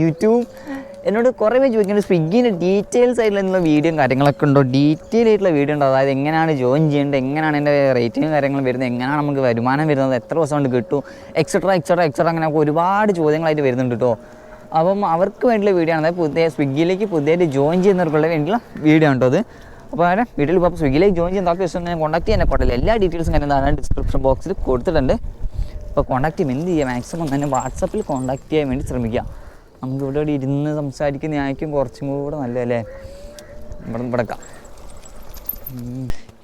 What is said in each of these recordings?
YouTube എന്നോട് കുറേ പേര് ചോദിക്കുന്നത് സ്വിഗ്ഗിന്റെ ഡീറ്റെയിൽസ് ആയിട്ടുള്ള വീഡിയോ കാര്യങ്ങളൊക്കെ ഉണ്ടോ? ഡീറ്റെയിൽ ആയിട്ടുള്ള വീഡിയോ ഉണ്ടോ? അതായത് എങ്ങനെയാണ് ജോയിൻ ചെയ്യേണ്ടത്? എങ്ങനെയാണ് എന്റെ റേറ്റിംഗ് കാര്യങ്ങളും വരുന്നത്? എങ്ങനെയാണ് നമുക്ക് വരുമാനം വരുന്നത്? എത്ര ദിവസം കൊണ്ട് കിട്ടും? എക്സെട്ര എക്സെട്ര എക്സെട്ര അങ്ങനെ ഒരുപാട് ചോദ്യങ്ങളായിട്ട് വരുന്നുണ്ട് കേട്ടോ അപ്പം അവർക്ക് വേണ്ടിയുള്ള വീഡിയോ ആണ്. അതായത് പുതിയ സ്വിഗ്ഗിയിലേക്ക് പുതിയതായിട്ട് ജോയിൻ ചെയ്യുന്നവർക്കുള്ള വേണ്ടിയുള്ള വീഡിയോ ഉണ്ടോ അത്. അപ്പോൾ അവരെ വീട്ടിൽ ഇപ്പോൾ സ്വിഗ്ഗിയിലേക്ക് ജോയിൻ ചെയ്യുന്ന ആൾക്ക് ഞാൻ കോൺടാക്ട് ചെയ്യാൻ പാടില്ല. എല്ലാ ഡീറ്റെയിൽസും കാര്യം ഡിസ്ക്രിപ്ഷൻ ബോക്സിൽ കൊടുത്തിട്ടുണ്ട്. അപ്പോൾ കോൺടാക്ട് ചെയ്യും. എന്ത് ചെയ്യുക മാക്സിമം തന്നെ വാട്സപ്പിൽ കോൺടാക്ട് ചെയ്യാൻ വേണ്ടി ശ്രമിക്കുക നമുക്ക് ഇവിടെ ഇവിടെ ഇരുന്ന് സംസാരിക്കുന്ന ആയിരിക്കും കുറച്ചും കൂടെ നല്ലതല്ലേ ഇവിടെ ഇവിടെക്കാം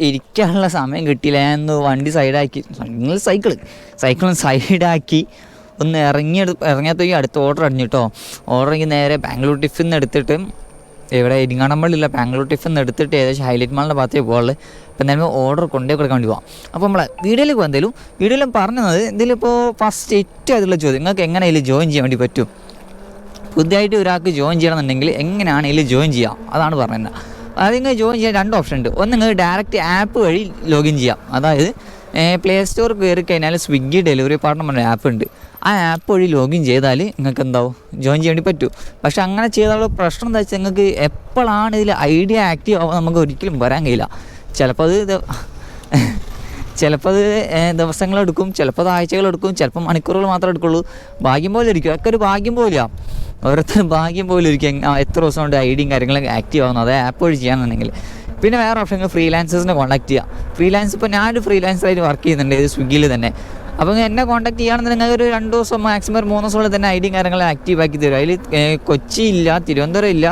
ഇരിക്കാനുള്ള സമയം കിട്ടിയില്ല. എന്ന് വണ്ടി സൈഡാക്കി. നിങ്ങൾ സൈക്കിൾ സൈക്കിളും സൈഡാക്കി ഒന്ന് ഇറങ്ങി ഇറങ്ങിയത്തേക്ക് അടുത്ത ഓർഡർ അടിഞ്ഞു കേട്ടോ ഓർഡർ നേരെ ബാംഗ്ലൂർ ടിഫിൻ എടുത്തിട്ട് ഇവിടെ ഇരിങ്ങാണമ്പള്ളില്ല ബാംഗ്ലൂർ ടിഫിൻ എടുത്തിട്ട് ഏകദേശം ഹൈലൈറ്റ് മാളിന്റെ ഭാഗത്തേക്ക് പോകുള്ളൂ അപ്പം എന്തായാലും ഓർഡർ കൊണ്ടേ കൊടുക്കാൻ വേണ്ടി പോകാം അപ്പോൾ നമ്മളെ വീഡിയോയിലേക്ക് പോകും എന്തെങ്കിലും വീഡിയോയിലും പറഞ്ഞത് ഇതിലിപ്പോൾ ഫസ്റ്റ് ഏറ്റവും ആയിട്ടുള്ള ചോദ്യം. നിങ്ങൾക്ക് എങ്ങനെ ഇതിൽ ജോയിൻ ചെയ്യാൻ വേണ്ടി പറ്റും? പുതിയതായിട്ട് ഒരാൾക്ക് ജോയിൻ ചെയ്യണമെന്നുണ്ടെങ്കിൽ എങ്ങനെയാണ് ഇതിൽ ജോയിൻ ചെയ്യാം അതാണ് പറഞ്ഞത് അത് നിങ്ങൾ ജോയിൻ ചെയ്യാൻ രണ്ട് ഓപ്ഷൻ ഉണ്ട്. ഒന്ന് നിങ്ങൾ ഡയറക്റ്റ് ആപ്പ് വഴി ലോഗിൻ ചെയ്യാം. അതായത് പ്ലേ സ്റ്റോർ കയറി കഴിഞ്ഞാൽ സ്വിഗ്ഗി ഡെലിവറി പാർട്ണർ പറഞ്ഞ ആപ്പ് ഉണ്ട്. ആ ആപ്പ് വഴി ലോഗിൻ ചെയ്താൽ നിങ്ങൾക്ക് എന്താവും ജോയിൻ ചെയ്യാൻ വേണ്ടി പറ്റൂ. പക്ഷെ അങ്ങനെ ചെയ്താലുള്ള പ്രശ്നം എന്താ വെച്ചാൽ നിങ്ങൾക്ക് എപ്പോഴാണ് ഇതിൽ ഐഡിയ ആക്റ്റീവ് ആവുക നമുക്ക് ഒരിക്കലും വരാൻ കഴിയില്ല. ചിലപ്പോൾ അത് ചിലപ്പോൾ അത് ദിവസങ്ങളെടുക്കും ചിലപ്പോൾ അത് ആഴ്ചകളെടുക്കും ചിലപ്പോൾ മണിക്കൂറുകൾ മാത്രമേ എടുക്കുള്ളൂ. ഭാഗ്യം പോലെ ഇരിക്കും. ഒക്കെ ഒരു ഭാഗ്യം പോലെയാണ് ഓരോരുത്തരും ഭാഗ്യം പോലെ ഇരിക്കും. എത്ര ദിവസം കൊണ്ട് ഐഡിയും കാര്യങ്ങളൊക്കെ ആക്റ്റീവ് ആവുന്നത് അത് ആപ്പ് വഴി ചെയ്യാന്നുണ്ടെങ്കിൽ. പിന്നെ വേറെ ഓപ്ഷൻ ഫ്രീലാൻസേഴ്സിനെ കോൺടാക്ട് ചെയ്യാം. ഫ്രീലാൻസ് ഇപ്പോൾ ഞാനൊരു ഫ്രീലാൻസറായിട്ട് വർക്ക് ചെയ്യുന്നുണ്ട് ഇത് സ്വിഗ്ഗിയിൽ തന്നെ. അപ്പോൾ എന്നെ കോൺടാക്ട് ചെയ്യുകയാണെന്നുണ്ടെങ്കിൽ നിങ്ങൾക്ക് ഒരു രണ്ട് ദിവസം മാക്സിമം ഒരു മൂന്ന് ദിവസമുള്ളിൽ തന്നെ ഐ ഡി കാര്യങ്ങളും ആക്റ്റീവ് ആക്കി തരും. അതിൽ കൊച്ചി ഇല്ല തിരുവനന്തപുരം ഇല്ല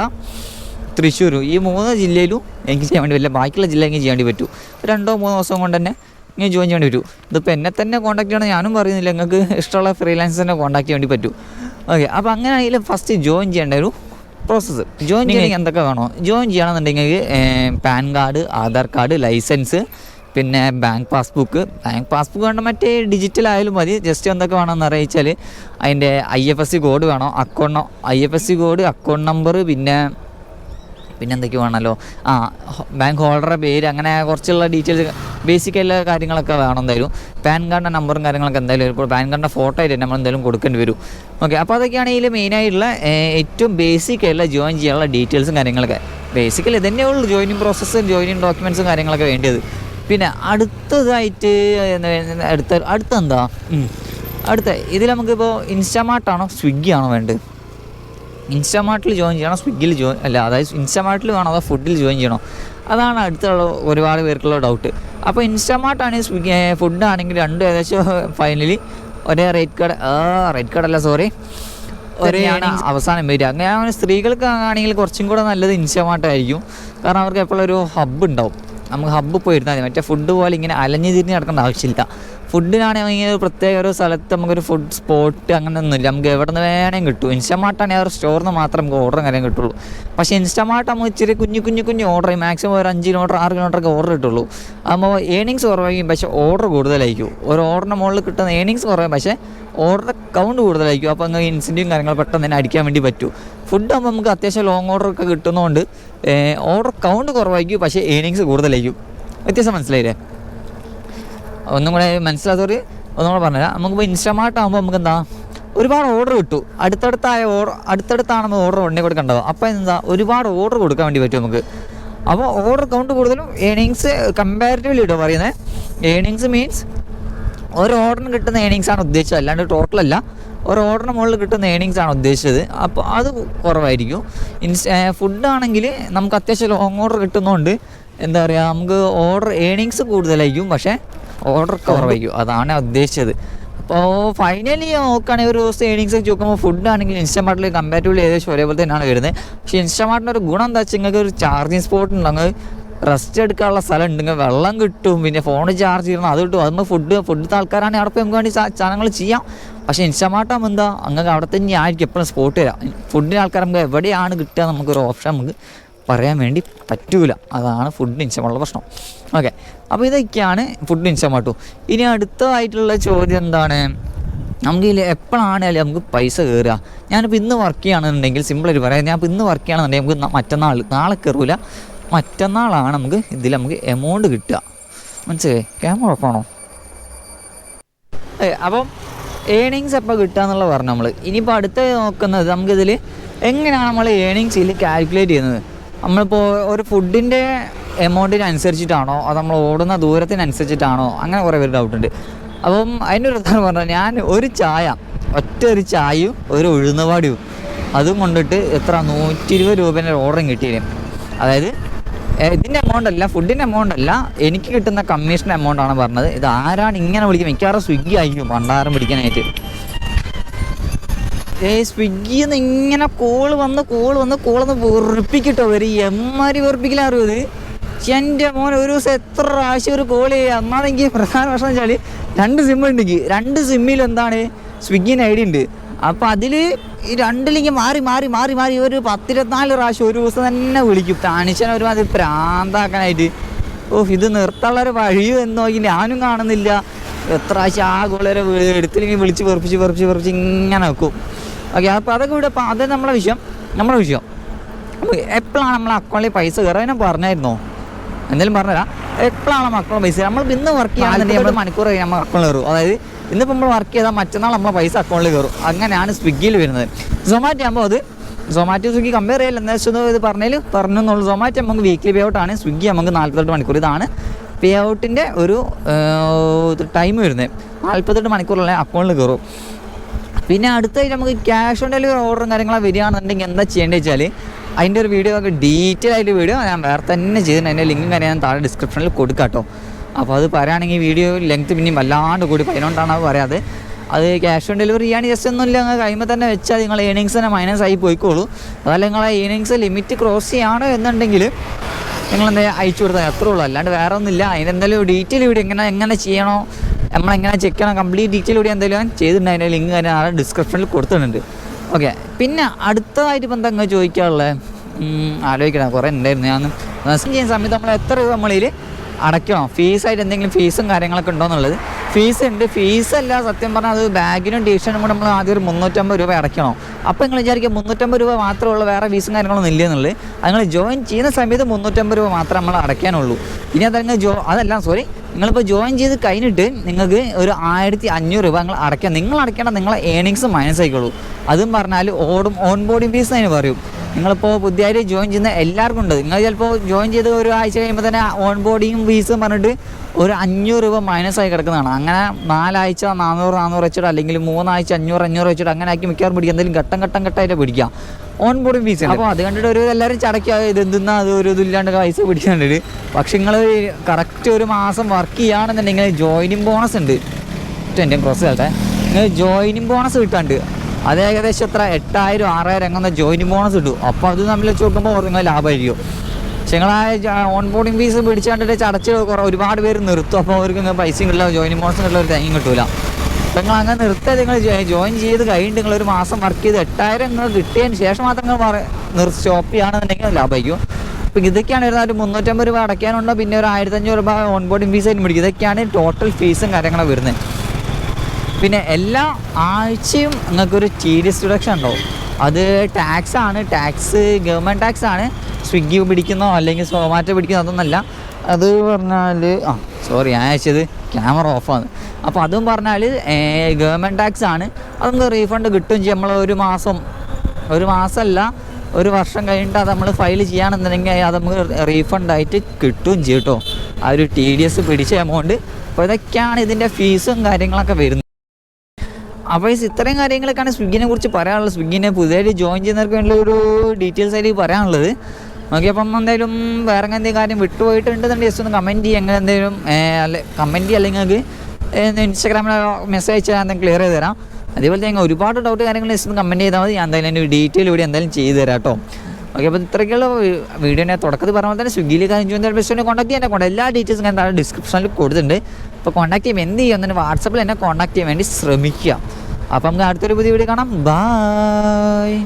തൃശ്ശൂർ. ഈ മൂന്ന് ജില്ലയിലും എനിക്ക് ചെയ്യാൻ വേണ്ടി പറ്റില്ല. ബാക്കിയുള്ള ജില്ല എനിക്ക് ചെയ്യാൻ വേണ്ടി പറ്റൂ. രണ്ടോ മൂന്നോ ദിവസം കൊണ്ട് തന്നെ ഇങ്ങനെ ജോയിൻ ചെയ്യേണ്ടി വരും ഇതിപ്പോൾ എന്നെ തന്നെ കോൺടാക്ട് ചെയ്യണം ഞാനും പറയുന്നില്ല. നിങ്ങൾക്ക് ഇഷ്ടമുള്ള ഫ്രീലാൻസറിനെ കോൺടാക്ട് ചെയ്യേണ്ടി പറ്റൂ. ഓക്കെ അപ്പോൾ അങ്ങനെ അതിൽ ഫസ്റ്റ് ജോയിൻ ചെയ്യേണ്ട ഒരു പ്രോസസ്സ് ജോയിൻ ചെയ്യണമെങ്കിൽ എന്തൊക്കെ വേണോ? ജോയിൻ ചെയ്യണമെന്നുണ്ടെങ്കിൽ PAN card Aadhaar card license പിന്നെ ബാങ്ക് പാസ്ബുക്ക്. ബാങ്ക് പാസ്ബുക്ക് വേണ്ട മറ്റേ ഡിജിറ്റൽ ആയാലും മതി. ജസ്റ്റ് എന്തൊക്കെ വേണമെന്ന് അറിയിച്ചാൽ അതിന്റെ I F S C code വേണം account I F S C code account number പിന്നെ പിന്നെ എന്തൊക്കെ വേണമല്ലോ ആ ബാങ്ക് ഹോൾഡറുടെ പേര് അങ്ങനെ കുറച്ചുള്ള ഡീറ്റെയിൽസ് ബേസിക് എല്ലാ കാര്യങ്ങളൊക്കെ വേണം എന്തായാലും. പാൻ കാർഡിന്റെ നമ്പറും കാര്യങ്ങളൊക്കെ എന്തായാലും ഇപ്പോൾ പാൻ കാർഡിന്റെ ഫോട്ടോ ആയിട്ട് നമ്മൾ എന്തായാലും കൊടുക്കേണ്ടി വരും. ഓക്കെ അപ്പോൾ അതൊക്കെയാണ് ഇതിൽ മെയിനായിട്ടുള്ള ഏറ്റവും ബേസിക് ആയിട്ടുള്ള ജോയിൻ ചെയ്യാനുള്ള ഡീറ്റെയിൽസും കാര്യങ്ങളൊക്കെ. ബേസിക്കലി ഇതന്നെ ഉള്ളൂ ജോയിനിങ് പ്രോസസ്സ് ജോയിനിങ് ഡോക്യുമെന്റ്സും കാര്യങ്ങളൊക്കെ വേണ്ടത് പിന്നെ അടുത്തതായിട്ട് എന്താ- അടുത്ത അടുത്ത എന്താ. അടുത്ത ഇതിൽ നമുക്കിപ്പോൾ ഇൻസ്റ്റാമാർട്ടാണോ സ്വിഗ്ഗി ആണോ വേണ്ടത്? ഇൻസ്റ്റാമാർട്ടിൽ ജോയിൻ ചെയ്യണോ? സ്വിഗ്ഗിൽ ജോയിൻ അല്ല അതായത് ഇൻസ്റ്റാമാർട്ടിൽ വേണോ അതോ ഫുഡിൽ ജോയിൻ ചെയ്യണോ? അതാണ് അടുത്തുള്ള ഒരുപാട് പേർക്കുള്ള ഡൗട്ട് അപ്പോൾ ഇൻസ്റ്റാമാർട്ടാണെങ്കിൽ സ്വിഗ്ഗി ഫുഡ് ആണെങ്കിൽ രണ്ടും ഏകദേശം ഫൈനലി ഒരേ റേറ്റ് കാർഡ് റേറ്റ് കാർഡല്ല സോറി ഒരേയാണ് അവസാനം വരിക. അങ്ങനെ സ്ത്രീകൾക്ക് ആണെങ്കിൽ കുറച്ചും കൂടെ നല്ലത് ഇൻസ്റ്റാമാർട്ടായിരിക്കും. കാരണം അവർക്ക് എപ്പോഴും ഒരു ഹബ്ബ് ഉണ്ടാവും. നമുക്ക് ഹബ്ബ് പോയിരുന്നാൽ മതി. മറ്റേ ഫുഡ് പോലെ ഇങ്ങനെ അലഞ്ഞു തിരിഞ്ഞ് നടക്കേണ്ട ആവശ്യമില്ല. ഫുഡിനാണെങ്കിൽ ഒരു പ്രത്യേക ഒരു സ്ഥലത്ത് നമുക്കൊരു ഫുഡ് സ്പോട്ട് അങ്ങനെ ഒന്നുമില്ല നമുക്ക് എവിടെ നിന്ന് വേണമെങ്കിൽ കിട്ടും. ഇൻസ്റ്റമാർട്ടാണെങ്കിൽ ആ ഒരു സ്റ്റോറിൽ നിന്ന് മാത്രം നമുക്ക് ഓർഡറും കാര്യം കിട്ടുള്ളൂ. പക്ഷേ ഇൻസ്റ്റമാർട്ട് നമുക്ക് ഇച്ചിരി കുഞ്ഞു കുഞ്ഞു കുഞ്ഞു ഓർഡർ ചെയ്യും മാക്സിമം ഒരു അഞ്ച് കിലോമീറ്റർ ആറ് കിലോമീറ്റർ ഓർഡർ കിട്ടുള്ളൂ. അപ്പോൾ ഏണിങ്സ് കുറവായിരിക്കും. പക്ഷേ ഓർഡർ കൂടുതലായിരിക്കും. ഒരു ഓർഡറിന് മുകളിൽ കിട്ടുന്ന ഏണിങ്സ് കുറയും പക്ഷേ ഓർഡർ കൗണ്ട് കൂടുതലായിരിക്കും. അപ്പോൾ അങ്ങ് ഇൻസെന്റീവും കാര്യങ്ങൾ പെട്ടെന്ന് തന്നെ അടിക്കാൻ വേണ്ടി പറ്റൂ. ഫുഡ് ആകുമ്പോൾ നമുക്ക് അത്യാവശ്യം ലോങ് ഓർഡർ ഒക്കെ കിട്ടുന്നതുകൊണ്ട് ഓർഡർ കൗണ്ട് കുറവായിരിക്കും. പക്ഷേ ഏണിങ്സ് കൂടുതലായിരിക്കും. വ്യത്യാസം മനസ്സിലായില്ലേ? ഒന്നും കൂടെ മനസ്സിലാത്തവർ ഒന്നും കൂടെ പറഞ്ഞുതരാം. നമുക്കിപ്പോൾ ഇൻസ്റ്റാമാർട്ട് ആകുമ്പോൾ നമുക്ക് എന്താ ഒരുപാട് ഓർഡർ കിട്ടു. അടുത്തടുത്തായ ഓർഡർ അടുത്തടുത്താണ് നമ്മൾ ഓർഡർ ഉടനെ കൊടുക്കേണ്ടത് അപ്പോൾ എന്താ ഒരുപാട് ഓർഡർ കൊടുക്കാൻ വേണ്ടി പറ്റും നമുക്ക്. അപ്പോൾ ഓർഡർ കൗണ്ട് കൂടുതലും ഏണിങ്സ് കമ്പാരിറ്റീവ്ലി കിട്ടും പറയുന്നത് ഏണിങ്സ് മീൻസ് ഒരു ഓർഡറിന് കിട്ടുന്ന ഏണിങ്സ് ആണ് ഉദ്ദേശിച്ചത്. അല്ലാണ്ട് ടോട്ടൽ അല്ല. ഒരു ഓർഡറിന് മുകളിൽ കിട്ടുന്ന ഏണിങ്സ് ആണ് ഉദ്ദേശിച്ചത്. അപ്പോൾ അത് കുറവായിരിക്കും. ഇൻസ് ഫുഡ് ആണെങ്കിൽ നമുക്ക് അത്യാവശ്യം ലോങ് ഓർഡർ കിട്ടുന്നതുകൊണ്ട് എന്താ പറയുക നമുക്ക് ഓർഡർ ഏണിങ്സ് കൂടുതലായിരിക്കും. പക്ഷേ ഓർഡർ കുറവായിരിക്കും അതാണ് ഉദ്ദേശിച്ചത്. അപ്പോൾ ഫൈനലി നോക്കുകയാണെങ്കിൽ ഒരു ദിവസം ഏണിങ്സ് ഒക്കെ നോക്കുമ്പോൾ ഫുഡ് ആണെങ്കിൽ ഇൻസ്റ്റാമാർട്ടിൽ കമ്പാരിറ്റീവ്ലി ഏകദേശം ഒരേപോലെ തന്നെയാണ് വരുന്നത്. പക്ഷേ ഇൻസ്റ്റമാർട്ടിന്റെ ഒരു ഗുണം എന്താ വെച്ചാൽ നിങ്ങൾക്ക് ഒരു ചാർജിങ് സ്പോട്ട് ഉണ്ടെങ്കിൽ റെസ്റ്റ് എടുക്കാനുള്ള സ്ഥലം ഉണ്ടെങ്കിൽ വെള്ളം കിട്ടും. പിന്നെ ഫോൺ ചാർജ് ചെയ്യണം. അത് കിട്ടും. അതൊന്ന് ഫുഡ് ഫുഡത്തെ ആൾക്കാരാണെങ്കിൽ അവിടെ പോയി നമുക്ക് വേണ്ടി സാധനങ്ങൾ ചെയ്യാം. പക്ഷേ ഇൻസ്റ്റമാർട്ടാകുമ്പോൾ എന്താ? അങ്ങനെ അവിടെ തന്നെ ആയിരിക്കും. എപ്പോഴും സ്പോട്ട് തരാം ഫുഡിന് ആൾക്കാർ നമുക്ക് എവിടെയാണ് കിട്ടുക നമുക്കൊരു ഓപ്ഷൻ നമുക്ക് പറയാൻ വേണ്ടി പറ്റൂല. അതാണ് ഫുഡ് ഇൻഷമുള്ള പ്രശ്നം. ഓക്കെ അപ്പോൾ ഇതൊക്കെയാണ് ഫുഡ് ഇൻസ്റ്റമാട്ടു ഇനി അടുത്തതായിട്ടുള്ള ചോദ്യം എന്താണ്? നമുക്ക് ഇതിൽ എപ്പോഴാണേലും നമുക്ക് പൈസ കയറുക ഞാനിപ്പോൾ ഇന്ന് വർക്ക് ചെയ്യുകയാണെന്നുണ്ടെങ്കിൽ സിമ്പിളായിട്ട് പറയാം. ഞാൻ ഇപ്പോൾ ഇന്ന് വർക്ക് ചെയ്യുകയാണെന്നുണ്ടെങ്കിൽ നമുക്ക് മറ്റന്നാൾ നാളെ കയറൂല മറ്റന്നാളാണ് നമുക്ക് ഇതിൽ നമുക്ക് എമൗണ്ട് കിട്ടുക. മനസ്സിലായി? ക്യാമറ ഏ, അപ്പം ഏണിങ്സ് എപ്പോൾ കിട്ടുക എന്നുള്ളത് പറഞ്ഞു നമ്മൾ ഇനിയിപ്പോൾ അടുത്ത നോക്കുന്നത് നമുക്കിതിൽ എങ്ങനെയാണ് നമ്മൾ ഏണിങ്സിൽ കാൽക്കുലേറ്റ് ചെയ്യുന്നത്? നമ്മളിപ്പോൾ ഒരു ഫുഡിന്റെ എമൗണ്ടിനനുസരിച്ചിട്ടാണോ അത് നമ്മൾ ഓടുന്ന ദൂരത്തിനനുസരിച്ചിട്ടാണോ? അങ്ങനെ കുറേ പേര് ഡൗട്ട് ഉണ്ട്. അപ്പം അതിന്റെ ഒരു ഉദാഹരണം പറഞ്ഞാൽ ഞാൻ ഒരു ചായ ഒറ്റ ഒരു ചായയും ഒരു ഉഴുന്നപാടിയും അതും കൊണ്ടിട്ട് എത്ര നൂറ്റി ഇരുപത് രൂപേന്റെ ഓർഡറും കിട്ടിയില്ലേ? അതായത് ഇതിന്റെ എമൗണ്ട് അല്ല ഫുഡിന്റെ എമൗണ്ട് അല്ല എനിക്ക് കിട്ടുന്ന കമ്മീഷൻ എമൗണ്ട് ആണ് പറഞ്ഞത്. ഇത് ആരാണ് ഇങ്ങനെ വിളിക്കുന്നത്? മിക്കവാറും സ്വിഗ്ഗി ആയിരിക്കും പണ്ടാരം പിടിക്കാനായിട്ട്. ഏ സ്വിഗ്ഗിയിൽ നിന്ന് ഇങ്ങനെ കോൾ വന്ന് കോൾ വന്ന് കോളൊന്ന് വെറുപ്പിക്കിട്ടോ വരും എമ്മാരി വെറുപ്പിക്കലാറിയോ ഇത്? എന്റെ മോൻ ഒരു ദിവസം എത്ര പ്രാവശ്യം ഒരു കോൾ ചെയ്യുക എന്നാണെങ്കിൽ പ്രധാന പ്രശ്നം വെച്ചാൽ രണ്ട് സിം ഉണ്ടെങ്കിൽ രണ്ട് സിമ്മിൽ എന്താണ്? സ്വിഗ്ഗിന് ഐ ഡി ഉണ്ട്. അപ്പം അതിൽ രണ്ടിലേക്ക് മാറി മാറി മാറി മാറി ഒരു പത്തിരുപത്തിനാല് പ്രാവശ്യം ഒരു ദിവസം തന്നെ വിളിക്കും. താണിച്ചനെ ഒരുമാതിരി പ്രാന്താക്കാനായിട്ട്. ഓ ഇത് നിർത്താനുള്ള ഒരു വഴിയോ എന്ന് നോക്കി ഞാനും കാണുന്നില്ല. എത്ര പ്രാവശ്യം ആ കോളരെ എടുത്തില്ലെങ്കിൽ വിളിച്ച് വെറുപ്പിച്ച് വെറുപ്പിച്ച് വെറുപ്പിച്ച് ഇങ്ങനെ വെക്കും ഓക്കെ അപ്പോൾ അതൊക്കെ ഇവിടെ അപ്പോൾ അത് നമ്മളെ വിഷയം നമ്മളെ വിഷയം. അപ്പോൾ എപ്പോഴാണ് നമ്മളെ അക്കൗണ്ടിൽ പൈസ കയറുക ഞാൻ പറഞ്ഞായിരുന്നോ? എന്തെങ്കിലും പറഞ്ഞുതരാം. എപ്പോഴാണ് നമ്മൾ അക്കൗണ്ട് പൈസ നമ്മൾ ഇന്ന് വർക്ക് ചെയ്യാന്നുണ്ടെങ്കിൽ നമ്മൾ മണിക്കൂർ കഴിഞ്ഞ് നമ്മൾ അക്കൗണ്ടിൽ കയറും അതായത് ഇന്നിപ്പോൾ നമ്മൾ വർക്ക് ചെയ്താൽ മറ്റന്നാൾ നമ്മളെ പൈസ അക്കൗണ്ടിൽ കയറും അങ്ങനെയാണ് സ്വിഗ്ഗിയിൽ വരുന്നത്. സൊമാറ്റോ ആകുമ്പോൾ അത് സൊമാറ്റോ സ്വിഗ്ഗി കമ്പയർ ചെയ്യില്ല. എന്താ വെച്ചാൽ ഇത് പറഞ്ഞാൽ പറഞ്ഞു എന്നുള്ളൂ. സൊമാറ്റോ നമുക്ക് വീക്ക്ലി പേ ഔട്ടാണ് സ്വിഗ്ഗി നമുക്ക് നാൽപ്പത്തെട്ട് മണിക്കൂർ ഇതാണ്. പേ ഔട്ടിന്റെ ഒരു ടൈം വരുന്നത്. നാൽപ്പത്തെട്ട് മണിക്കൂറുള്ള അക്കൗണ്ടിൽ കയറും പിന്നെ അടുത്തായിട്ട് നമുക്ക് ക്യാഷ് ഓൺ ഡെലിവറി ഓർഡറും കാര്യങ്ങളും വരികയാണെന്നുണ്ടെങ്കിൽ എന്താ ചെയ്യേണ്ടത് വെച്ചാൽ അതിന്റെ ഒരു വീഡിയോ ഒക്കെ ഡീറ്റെയിൽ ആയിട്ട് വീഡിയോ ഞാൻ വേറെ തന്നെ ചെയ്തിട്ടുണ്ട്. അതിന്റെ ലിങ്കും കാര്യം ഞാൻ താഴെ ഡിസ്ക്രിപ്ഷനിൽ കൊടുക്കാം കേട്ടോ. അപ്പോൾ അത് പറയുകയാണെങ്കിൽ വീഡിയോ ലെങ്ത് പിന്നെയും വല്ലാണ്ട് കൂടി. അതിനോണ്ടാണ് അത് പറയാതെ. അത് ക്യാഷ് ഓൺ ഡെലിവറി ചെയ്യാൻ ജസ്റ്റ് ഒന്നുമില്ല നിങ്ങൾ കഴിയുമ്പോൾ തന്നെ വെച്ചാൽ നിങ്ങൾ ഏണിങ്സ് തന്നെ മൈനസ് ആയി പോയിക്കോളൂ. അതല്ല നിങ്ങളെ ഏണിങ്സ് ലിമിറ്റ് ക്രോസ് ചെയ്യാണ് എന്നുണ്ടെങ്കിൽ നിങ്ങൾ എന്താ അയച്ചു കൊടുത്താൽ അത്രേ ഉള്ളൂ. അല്ലാണ്ട് വേറെ ഒന്നുമില്ല അതിനെന്തായാലും ഡീറ്റെയിൽ വീഡിയോ എങ്ങനെ എങ്ങനെ ചെയ്യണോ നമ്മളെങ്ങനെ ചെക്ക് ചെയ്യണം? കംപ്ലീറ്റ് ഡീറ്റെയിൽ കൂടി എന്തെങ്കിലും ഞാൻ ചെയ്തിട്ടുണ്ട് ലിങ്ക് കാര്യം ആളെ ഡിസ്ക്രിപ്ഷനിൽ കൊടുത്തിട്ടുണ്ട്. ഓക്കെ പിന്നെ അടുത്തതായിട്ട് ഇപ്പം എന്താ ചോദിക്കാനുള്ളത് ആലോചിക്കണം. കുറേ ഉണ്ടായിരുന്നു. ഞാൻ ചെയ്യുന്ന സമയത്ത് നമ്മൾ എത്ര രൂപ നമ്മളിൽ അടയ്ക്കണം? ഫീസായിട്ട് എന്തെങ്കിലും ഫീസും കാര്യങ്ങളൊക്കെ ഉണ്ടോ എന്നുള്ളത്? ഫീസ് ഉണ്ട് ഫീസ് അല്ല സത്യം പറഞ്ഞാൽ അത് ബാഗിനും ടീഷർട്ടും കൂടെ നമ്മൾ ആദ്യം ഒരു മുന്നൂറ്റമ്പത് രൂപ അടയ്ക്കണം. അപ്പോൾ നിങ്ങൾ വിചാരിക്കുക മുന്നൂറ്റമ്പത് രൂപ ഉള്ളൂ വേറെ ഫീസും കാര്യങ്ങളൊന്നും ഇല്ല എന്നുള്ളത്. അത് നിങ്ങൾ ജോയിൻ ചെയ്യുന്ന സമയത്ത് മുന്നൂറ്റമ്പത് രൂപ മാത്രമേ നമ്മൾ അടയ്ക്കാനുള്ളൂ. ഇനി അതങ്ങ് ജോ അതല്ല സോറി നിങ്ങളിപ്പോൾ ജോയിൻ ചെയ്ത് കഴിഞ്ഞിട്ട് നിങ്ങൾക്ക് ഒരു ആയിരത്തി അഞ്ഞൂറ് രൂപ നിങ്ങൾ അടയ്ക്കാം. നിങ്ങൾ അടയ്ക്കേണ്ട നിങ്ങളെ ഏണിങ്സ് മൈനസ് ആയിക്കോളൂ. അതും പറഞ്ഞാൽ ഓടും ഓൺ ബോർഡിംഗ് ഫീസ് അതിന് പറയും. നിങ്ങളിപ്പോൾ പുതിയതായിട്ട് ജോയിൻ ചെയ്യുന്ന എല്ലാവർക്കും ഉണ്ട്. നിങ്ങൾ ചിലപ്പോൾ ജോയിൻ ചെയ്ത് ഒരു ആഴ്ച കഴിയുമ്പോൾ തന്നെ ഓൺ ബോർഡിങ് ഫീസും പറഞ്ഞിട്ട് ഒരു അഞ്ഞൂറ് രൂപ മൈനസ് ആയി കിടക്കുന്നതാണ്. അങ്ങനെ നാലാഴ്ച നാനൂറ് നാനൂറ് വെച്ചിട്ട് അല്ലെങ്കിൽ മൂന്നാഴ്ച അഞ്ഞൂറ് അഞ്ഞൂറ് വെച്ചിട്ട് അങ്ങനെ ആക്കി മിക്കവാറും പിടിക്കുക എന്തെങ്കിലും ഘട്ടം ഘട്ടം ഘട്ടമായിട്ട് പിടിക്കാം. ഓൺ ബോർഡിങ് ഫീസ് അപ്പോൾ അത് കണ്ടിട്ട് ഒരു എല്ലാവരും ചടക്കുക ഇത് എന്തെന്നാ അത് ഒരു ഇതില്ലാണ്ട് പൈസ പിടിക്കുന്നുണ്ട്. പക്ഷെ നിങ്ങൾ കറക്റ്റ് ഒരു മാസം വർക്ക് ചെയ്യുകയാണെന്നുണ്ടെങ്കിൽ ജോയിനിങ് ബോണസ് ഉണ്ട്. എന്റെ ക്രോസ് കേട്ടെ നിങ്ങൾ ജോയിനിങ് ബോണസ് കിട്ടാണ്ട് അത് ഏകദേശം എത്ര? എട്ടായിരം ആറായിരം അങ്ങനെ ജോയിൻ ബോണസ് കിട്ടും അപ്പോൾ അത് നമ്മൾ നോക്കുമ്പോൾ നിങ്ങൾ ലാഭമായിരിക്കും പക്ഷെ നിങ്ങൾ ആ ഓൺ ബോർഡിംഗ് ഫീസ് പിടിച്ചാണ്ടിട്ട് ചടച്ച് കുറേ ഒരുപാട് പേര് നിർത്തും. അപ്പോൾ അവർക്ക് പൈസയും കിട്ടില്ല ജോയിൻ ബോണസും കിട്ടില്ല ഒരു തേങ്ങയും കിട്ടില്ല അപ്പം നിങ്ങൾ അങ്ങനെ നിർത്താതെ നിങ്ങൾ ജോയിൻ ചെയ്ത് കഴിഞ്ഞിട്ട് നിങ്ങൾ ഒരു മാസം വർക്ക് ചെയ്ത് എട്ടായിരം നിങ്ങൾ കിട്ടിയതിന് ശേഷം മാത്രം നിങ്ങൾ നിർ സ്റ്റോപ്പ് ചെയ്യുകയാണെന്നുണ്ടെങ്കിൽ ലാഭമായിരിക്കും അപ്പോൾ ഇതൊക്കെയാണ് വരുന്നത്. ഒരു മുന്നൂറ്റമ്പത് രൂപ അടയ്ക്കാനുണ്ടോ. പിന്നെ ഒരു ആയിരത്തഞ്ഞൂറ് രൂപ ഓൺ ബോർഡിംഗ് ഫീസ് ആയിട്ട് പിടിക്കും. ഇതൊക്കെയാണ് ടോട്ടൽ ഫീസും കാര്യങ്ങളും വരുന്നത്. പിന്നെ എല്ലാ ആഴ്ചയും നിങ്ങൾക്കൊരു ടി ഡിഡക്ഷൻ ഉണ്ടാവും. അത് ടാക്സ് ആണ്. ടാക്സ് ഗവൺമെന്റ് ടാക്സ് ആണ്. സ്വിഗ്ഗി പിടിക്കുന്നോ അല്ലെങ്കിൽ സൊമാറ്റോ പിടിക്കുന്നോ അതൊന്നല്ല. അത് പറഞ്ഞാൽ ആ സോറി ഞാൻ അയച്ചത് ക്യാമറ ഓഫാണ് അപ്പോൾ അതും പറഞ്ഞാൽ ഗവൺമെന്റ് ടാക്സ് ആണ്. അത് നമുക്ക് റീഫണ്ട് കിട്ടും ചെയ്യും. നമ്മൾ ഒരു മാസം ഒരു മാസമല്ല ഒരു വർഷം കഴിഞ്ഞിട്ട് അത് നമ്മൾ ഫയൽ ചെയ്യുകയാണെന്നുണ്ടെങ്കിൽ അത് നമുക്ക് റീഫണ്ടായിട്ട് കിട്ടും ചെയ്യും കേട്ടോ. ആ ഒരു ടി ഡി എസ് പിടിച്ച എമൗണ്ട് അപ്പോൾ ഇതൊക്കെയാണ് ഇതിന്റെ ഫീസും കാര്യങ്ങളൊക്കെ വരുന്നത്. അപ്പോൾ ഈ ഇത്രയും കാര്യങ്ങളൊക്കെയാണ് സ്വിഗ്ഗിനെ കുറിച്ച് പറയാനുള്ളത്. സ്വിഗ്ഗിനെ പുതിയതായിട്ട് ജോയിൻ ചെയ്യുന്നവർക്ക് വേണ്ടി ഒരു ഡീറ്റെയിൽസ് ആയിട്ട് പറയാനുള്ളത്. ഓക്കെ അപ്പം എന്തായാലും വേറെ എന്തെങ്കിലും കാര്യം വിട്ടുപോയിട്ടുണ്ടെന്നുണ്ടെങ്കിൽ ജസ്റ്റ് ഒന്ന് കമന്റ് ചെയ്യുക അങ്ങനെ എന്തെങ്കിലും അല്ലെ കമന്റ് ചെയ്യുക അല്ലെങ്കിൽ നിങ്ങൾക്ക് ഇൻസ്റ്റാഗ്രാമിൽ മെസ്സേജ് അയച്ചാൽ ഞാൻ ക്ലിയർ ചെയ്ത് തരാം. അതേപോലെ തന്നെ ഒരുപാട് ഡൗട്ട് കാര്യങ്ങൾ ജസ്റ്റ് ഒന്ന് കമന്റ് ചെയ്താൽ മതി. ഞാൻ എന്തായാലും എന്റെ ഡീറ്റെയിൽ ഇവിടെ എന്തായാലും ചെയ്തു തരാം കേട്ടോ. ഓക്കെ അപ്പോൾ ഇത്രയ്ക്കുള്ള വീഡിയോനെ തുടക്കത്തിൽ പറഞ്ഞാൽ തന്നെ സ്വിഗ്ഗിയിൽ കാര്യം ചെയ്യുന്ന ബെസ്റ്റ് കോൺടാക്ട് ചെയ്യാൻ കൊണ്ട് എല്ലാ ഡീറ്റെയിൽസും ഞാൻ താഴെ ഡിസ്ക്രിപ്ഷനിൽ കൊടുത്തിട്ടുണ്ട്. അപ്പോൾ കോൺടാക്ട് ചെയ്യുമ്പോൾ എന്ത് ചെയ്യുക എന്നിട്ട് വാട്സപ്പിൽ എന്നെ കോൺടാക്ട് ചെയ്യാൻ വേണ്ടി ശ്രമിക്കുക. അപ്പം നമുക്ക് അടുത്തൊരു പുതിയ വീഡിയോ കാണാം. ബായ്